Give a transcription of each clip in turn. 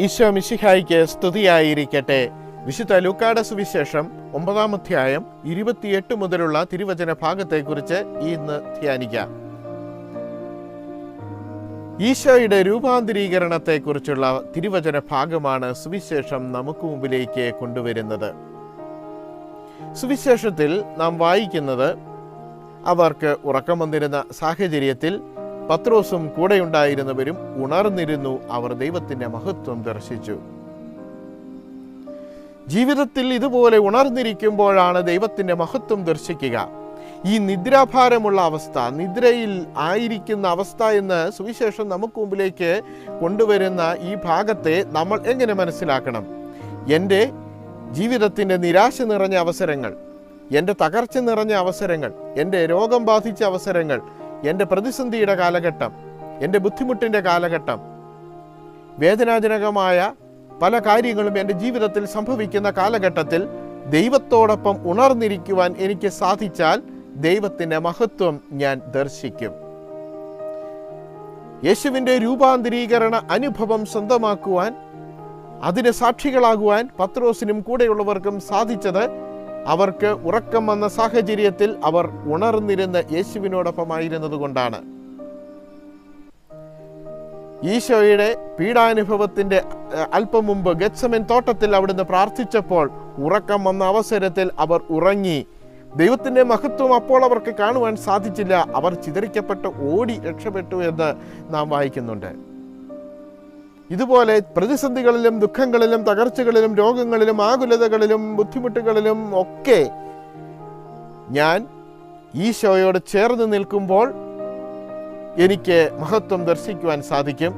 ഈശോ മിശിഹായിക്ക് സ്തുതിയായിരിക്കട്ടെ. വിശുദ്ധ ലൂക്കാട സുവിശേഷം ഒമ്പതാം അധ്യായം ഇരുപത്തിയെട്ട് മുതലുള്ള തിരുവചന ഭാഗത്തെക്കുറിച്ച് ഇന്ന് ധ്യാനിക്കാം. ഈശോയുടെ രൂപാന്തരീകരണത്തെക്കുറിച്ചുള്ള തിരുവചന ഭാഗമാണ് സുവിശേഷം നമുക്ക് മുമ്പിലേക്ക് കൊണ്ടുവരുന്നത്. സുവിശേഷത്തിൽ നാം വായിക്കുന്നത് അവർക്ക് ഉറക്കം വന്നിരുന്ന സാഹചര്യത്തിൽ പത്രോസും കൂടെയുണ്ടായിരുന്നവരും ഉണർന്നിരുന്നു അവർ ദൈവത്തിന്റെ മഹത്വം ദർശിച്ചു. ജീവിതത്തിൽ ഇതുപോലെ ഉണർന്നിരിക്കുമ്പോഴാണ് ദൈവത്തിന്റെ മഹത്വം ദർശിക്കുക. ഈ നിദ്രാഭാരമുള്ള അവസ്ഥ നിദ്രയിൽ ആയിരിക്കുന്ന അവസ്ഥ എന്ന് സുവിശേഷം നമുക്ക് മുമ്പിലേക്ക് കൊണ്ടുവരുന്ന ഈ ഭാഗത്തെ നമ്മൾ എങ്ങനെ മനസ്സിലാക്കണം? എന്റെ ജീവിതത്തിന്റെ നിരാശ നിറഞ്ഞ അവസരങ്ങൾ എന്റെ തകർച്ച നിറഞ്ഞ അവസരങ്ങൾ എന്റെ രോഗം ബാധിച്ച അവസരങ്ങൾ എന്റെ പ്രതിസന്ധിയുടെ കാലഘട്ടം എന്റെ ബുദ്ധിമുട്ടിന്റെ കാലഘട്ടം വേദനാജനകമായ പല കാര്യങ്ങളും എന്റെ ജീവിതത്തിൽ സംഭവിക്കുന്ന കാലഘട്ടത്തിൽ ദൈവത്തോടൊപ്പം ഉണർന്നിരിക്കുവാൻ എനിക്ക് സാധിച്ചാൽ ദൈവത്തിന്റെ മഹത്വം ഞാൻ ദർശിക്കും. യേശുവിന്റെ രൂപാന്തരീകരണ അനുഭവം സ്വന്തമാക്കുവാൻ അതിന് സാക്ഷികളാകുവാൻ പത്രോസിനും കൂടെയുള്ളവർക്കും സാധിച്ചത് അവർക്ക് ഉറക്കം വന്ന സാഹചര്യത്തിൽ അവർ ഉണർന്നിരുന്ന യേശുവിനോടൊപ്പമായിരുന്നത് കൊണ്ടാണ് ഈശോയുടെ പീഡാനുഭവത്തിന്റെ അല്പം മുമ്പ് ഗച്ചമൻ തോട്ടത്തിൽ അവിടുന്ന് പ്രാർത്ഥിച്ചപ്പോൾ ഉറക്കം വന്ന അവസരത്തിൽ അവർ ഉറങ്ങി. ദൈവത്തിന്റെ മഹത്വം അപ്പോൾ അവർക്ക് കാണുവാൻ സാധിച്ചില്ല. അവർ ചിതറിക്കപ്പെട്ട് ഓടി രക്ഷപ്പെട്ടു എന്ന് നാം വായിക്കുന്നുണ്ട്. ഇതുപോലെ പ്രതിസന്ധികളിലും ദുഃഖങ്ങളിലും തകർച്ചകളിലും രോഗങ്ങളിലും ആകുലതകളിലും ബുദ്ധിമുട്ടുകളിലും ഒക്കെ ഞാൻ ഈശോയോട് ചേർന്ന് നിൽക്കുമ്പോൾ എനിക്ക് മഹത്വം ദർശിക്കുവാൻ സാധിക്കും.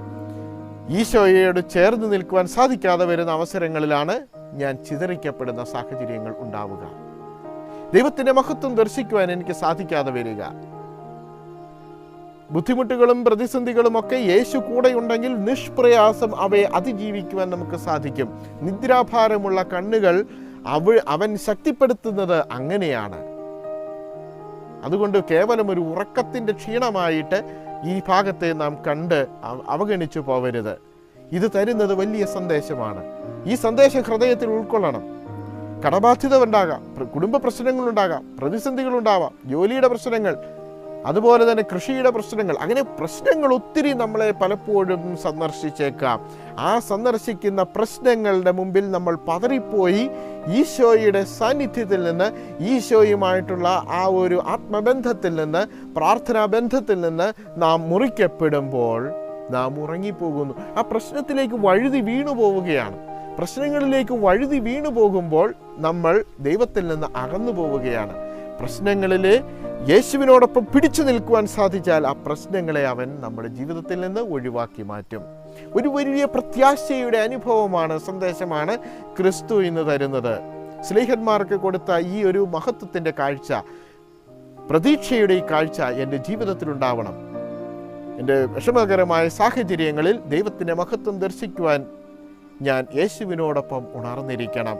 ഈശോയോട് ചേർന്ന് നിൽക്കുവാൻ സാധിക്കാതെ വരുന്ന അവസരങ്ങളിലാണ് ഞാൻ ചിതറിക്കപ്പെടുന്ന സാഹചര്യങ്ങൾ ഉണ്ടാവുക. ദൈവത്തിന്റെ മഹത്വം ദർശിക്കുവാൻ എനിക്ക് സാധിക്കാതെ വരിക. ബുദ്ധിമുട്ടുകളും പ്രതിസന്ധികളും ഒക്കെ യേശു കൂടെയുണ്ടെങ്കിൽ നിഷ്പ്രയാസം അവയെ അതിജീവിക്കുവാൻ നമുക്ക് സാധിക്കും. നിദ്രാഭാരമുള്ള കണ്ണുകൾ അവ അവൻ ശക്തിപ്പെടുത്തുന്നത് അങ്ങനെയാണ്. അതുകൊണ്ട് കേവലം ഒരു ഉറക്കത്തിന്റെ ക്ഷീണമായിട്ട് ഈ ഭാഗത്തെ നാം കണ്ട് അവ- അവഗണിച്ചു പോവരുത്. ഇത് തരുന്നത് വലിയ സന്ദേശമാണ്. ഈ സന്ദേശം ഹൃദയത്തിൽ ഉൾക്കൊള്ളണം. കടബാധ്യത ഉണ്ടാകാം. കുടുംബ പ്രശ്നങ്ങളുണ്ടാകാം. പ്രതിസന്ധികളുണ്ടാവാം. ജോലിയുടെ പ്രശ്നങ്ങൾ അതുപോലെ തന്നെ കൃഷിയുടെ പ്രശ്നങ്ങൾ. അങ്ങനെ പ്രശ്നങ്ങൾ ഒത്തിരി നമ്മളെ പലപ്പോഴും സന്ദർശിച്ചേക്കാം. ആ സന്ദർശിക്കുന്ന പ്രശ്നങ്ങളുടെ മുമ്പിൽ നമ്മൾ പതറിപ്പോയി ഈശോയുടെ സാന്നിധ്യത്തിൽ നിന്ന് ഈശോയുമായിട്ടുള്ള ആ ഒരു ആത്മബന്ധത്തിൽ നിന്ന് പ്രാർത്ഥനാ ബന്ധത്തിൽ നിന്ന് നാം മുറിക്കപ്പെടുമ്പോൾ നാം ഉറങ്ങിപ്പോകുന്നു. ആ പ്രശ്നത്തിലേക്ക് വഴുതി വീണു പോവുകയാണ്. പ്രശ്നങ്ങളിലേക്ക് വഴുതി വീണു പോകുമ്പോൾ നമ്മൾ ദൈവത്തിൽ നിന്ന് അകന്നു പോവുകയാണ്. പ്രശ്നങ്ങളിൽ യേശുവിനോടൊപ്പം പിടിച്ചു നിൽക്കുവാൻ സാധിച്ചാൽ ആ പ്രശ്നങ്ങളെ അവൻ നമ്മുടെ ജീവിതത്തിൽ നിന്ന് ഒഴിവാക്കി മാറ്റും. ഒരു വലിയ പ്രത്യാശയുടെ അനുഭവമാണ് സന്ദേശമാണ് ക്രിസ്തു ഇന്ന് തരുന്നത്. സ്നേഹന്മാർക്ക് കൊടുത്ത ഈ ഒരു മഹത്വത്തിന്റെ കാഴ്ച പ്രതീക്ഷയുടെ ഈ കാഴ്ച എന്റെ ജീവിതത്തിലുണ്ടാവണം എന്റെ വിഷമകരമായ സാഹചര്യങ്ങളിൽ ദൈവത്തിന്റെ മഹത്വം ദർശിക്കുവാൻ ഞാൻ യേശുവിനോടൊപ്പം ഉണർന്നിരിക്കണം.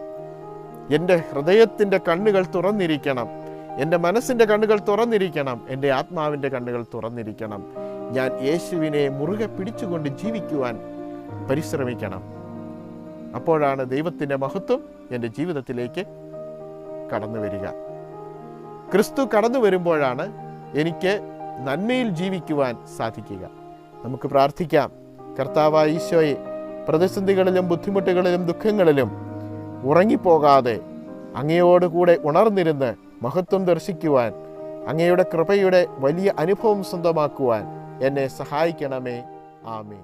എന്റെ ഹൃദയത്തിന്റെ കണ്ണുകൾ തുറന്നിരിക്കണം. എന്റെ മനസ്സിന്റെ കണ്ണുകൾ തുറന്നിരിക്കണം എന്റെ ആത്മാവിന്റെ കണ്ണുകൾ തുറന്നിരിക്കണം. ഞാൻ യേശുവിനെ മുറുകെ പിടിച്ചുകൊണ്ട് ജീവിക്കുവാൻ പരിശ്രമിക്കണം. അപ്പോഴാണ് ദൈവത്തിന്റെ മഹത്വം എന്റെ ജീവിതത്തിലേക്ക് കടന്നു വരിക. ക്രിസ്തു കടന്നു വരുമ്പോഴാണ് എനിക്ക് നന്മയിൽ ജീവിക്കുവാൻ സാധിക്കുക. നമുക്ക് പ്രാർത്ഥിക്കാം. കർത്താവായ ഈശോയെ പ്രതിസന്ധികളിലും ബുദ്ധിമുട്ടുകളിലും ദുഃഖങ്ങളിലും ഉറങ്ങിപ്പോകാതെ അങ്ങയോടുകൂടെ ഉണർന്നിരുന്ന് മഹത്വം ദർശിക്കുവാൻ അങ്ങയുടെ കൃപയുടെ വലിയ അനുഭവം സ്വന്തമാക്കുവാൻ എന്നെ സഹായിക്കണമേ. ആമേ